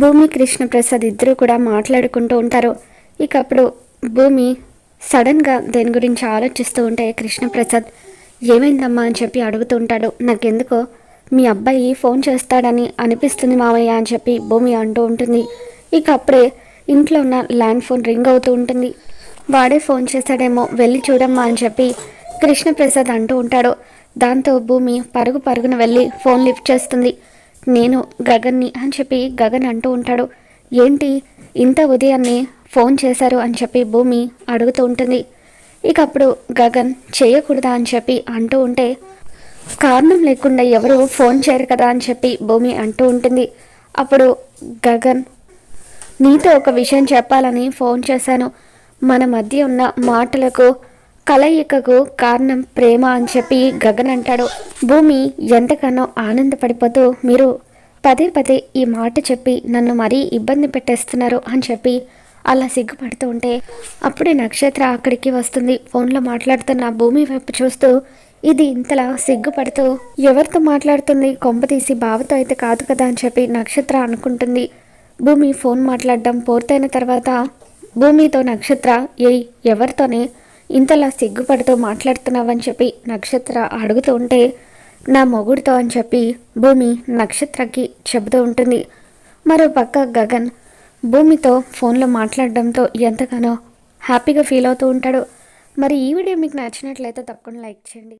భూమి కృష్ణప్రసాద్ ఇద్దరు కూడా మాట్లాడుకుంటూ ఉంటారు. ఇక అప్పుడు భూమి సడన్గా దేని గురించి ఆలోచిస్తూ ఉంటే కృష్ణప్రసాద్ ఏమైందమ్మా? అని చెప్పి అడుగుతూ ఉంటాడు. నాకెందుకో మీ అబ్బాయి ఫోన్ చేస్తాడని అనిపిస్తుంది మామయ్య అని చెప్పి భూమి అంటూ ఉంటుంది. ఇక అప్పుడే ఇంట్లో ఉన్న ల్యాండ్ ఫోన్ రింగ్ అవుతూ ఉంటుంది. వాడే ఫోన్ చేశాడేమో వెళ్ళి చూడమ్మా అని చెప్పి కృష్ణప్రసాద్ అంటూ ఉంటాడు. దాంతో భూమి పరుగు పరుగున వెళ్ళి ఫోన్ లిఫ్ట్ చేస్తుంది. నేను గగన్ని అని చెప్పి గగన్ అంటూ ఉంటాడు. ఏంటి ఇంత ఉదయాన్నే ఫోన్ చేశారు అని చెప్పి భూమి అడుగుతూ ఉంటుంది. ఇక అప్పుడు గగన్ చేయకూడదా అని చెప్పి అంటూ ఉంటే కారణం లేకుండా ఎవరు ఫోన్ చేయరు కదా అని చెప్పి భూమి అంటూ ఉంటుంది. అప్పుడు గగన్ నీతో ఒక విషయం చెప్పాలని ఫోన్ చేశాను. మన మధ్య ఉన్న మాటలకు కలయికకు కారణం ప్రేమ అని చెప్పి గగన్ అంటాడు. భూమి ఎంతగానో ఆనందపడిపోతూ మీరు పదే పదే ఈ మాట చెప్పి నన్ను మరీ ఇబ్బంది పెట్టేస్తున్నారు అని చెప్పి అలా సిగ్గుపడుతూ ఉంటే అప్పుడే నక్షత్ర అక్కడికి వస్తుంది. ఫోన్లో మాట్లాడుతున్న భూమి వైపు చూస్తూ ఇది ఇంతలా సిగ్గుపడుతూ ఎవరితో మాట్లాడుతుంది? కొంప తీసి బావతో అయితే కాదు కదా అని చెప్పి నక్షత్ర అనుకుంటుంది. భూమి ఫోన్ మాట్లాడడం పూర్తయిన తర్వాత భూమితో నక్షత్ర ఏయ్ ఎవరితోనే ఇంతలా సిగ్గుపడుతూ మాట్లాడుతున్నావని చెప్పి నక్షత్ర అడుగుతూ ఉంటే నా మొగుడితో అని చెప్పి భూమి నక్షత్రకి చెబుతూ ఉంటుంది. మరో పక్క గగన్ భూమితో ఫోన్లో మాట్లాడడంతో ఎంతగానో హ్యాపీగా ఫీల్ అవుతూ ఉంటాడు. మరి ఈ వీడియో మీకు నచ్చినట్లయితే తప్పకుండా లైక్ చేయండి.